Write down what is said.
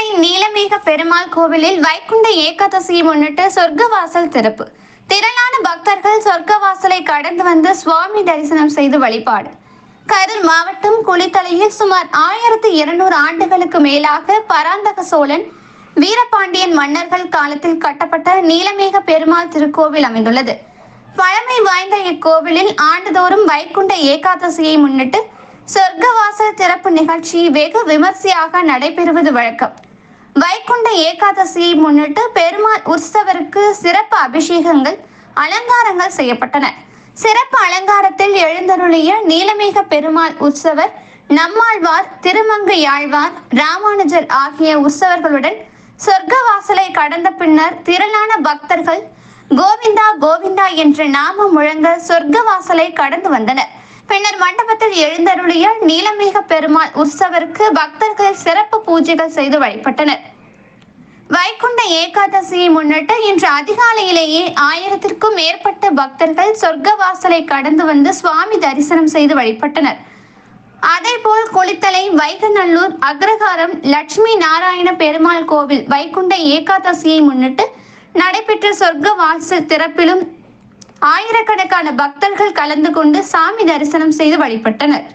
குளித்தலை நீலமேக பெருமாள் கோவிலில் வைகுண்ட ஏகாதசியை முன்னிட்டு சொர்க்கவாசல் திறப்பு. திரளான பக்தர்கள் சொர்க்கவாசலை கடந்து வந்து சுவாமி தரிசனம் செய்து வழிபாடு. கரூர் மாவட்டம் குளித்தலையில் சுமார் ஆயிரத்தி இருநூறு ஆண்டுகளுக்கு மேலாக பராந்தக சோழன் வீரபாண்டியன் மன்னர்கள் காலத்தில் கட்டப்பட்ட நீலமேக பெருமாள் திருக்கோவில் அமைந்துள்ளது. பழமை வாய்ந்த இக்கோவிலில் ஆண்டுதோறும் வைகுண்ட ஏகாதசியை முன்னிட்டு சொர்க்கவாசல் திறப்பு நிகழ்ச்சி வெகு விமர்சையாக நடைபெறுவது வழக்கம். வைகுண்ட ஏகாதசியை முன்னிட்டு பெருமாள் உற்சவருக்கு சிறப்பு அபிஷேகங்கள் அலங்காரங்கள் செய்யப்பட்டன. சிறப்பு அலங்காரத்தில் எழுந்தருளிய நீலமேக பெருமாள் உற்சவர் நம்மாழ்வார் திருமங்கையாழ்வார் ராமானுஜர் ஆகிய உற்சவர்களுடன் சொர்க்கவாசலை கடந்த பின்னர் திரளான பக்தர்கள் கோவிந்தா கோவிந்தா என்ற நாமம் முழங்க சொர்க்கவாசலை கடந்து வந்தனர். பின்னர் மண்டபத்தில் எழுந்தருளிய நீலமேக பெருமாள் உற்சவருக்கு பக்தர்கள் சிறப்பு பூஜைகள் செய்து வழிபட்டனர். வைகுண்ட ஏகாதசியை முன்னிட்டு இன்று அதிகாலையிலேயே ஆயிரத்திற்கும் மேற்பட்ட பக்தர்கள் சொர்க்க வாசலை கடந்து வந்து சுவாமி தரிசனம் செய்து வழிபட்டனர். அதேபோல் குளித்தலை வைகநல்லூர் அக்ரஹாரம் லட்சுமி நாராயண பெருமாள் கோவில் வைகுண்ட ஏகாதசியை முன்னிட்டு நடைபெற்ற சொர்க்க வாசல் திறப்பிலும் ஆயிரக்கணக்கான பக்தர்கள் கலந்து கொண்டு சாமி தரிசனம் செய்து வழிபட்டனர்.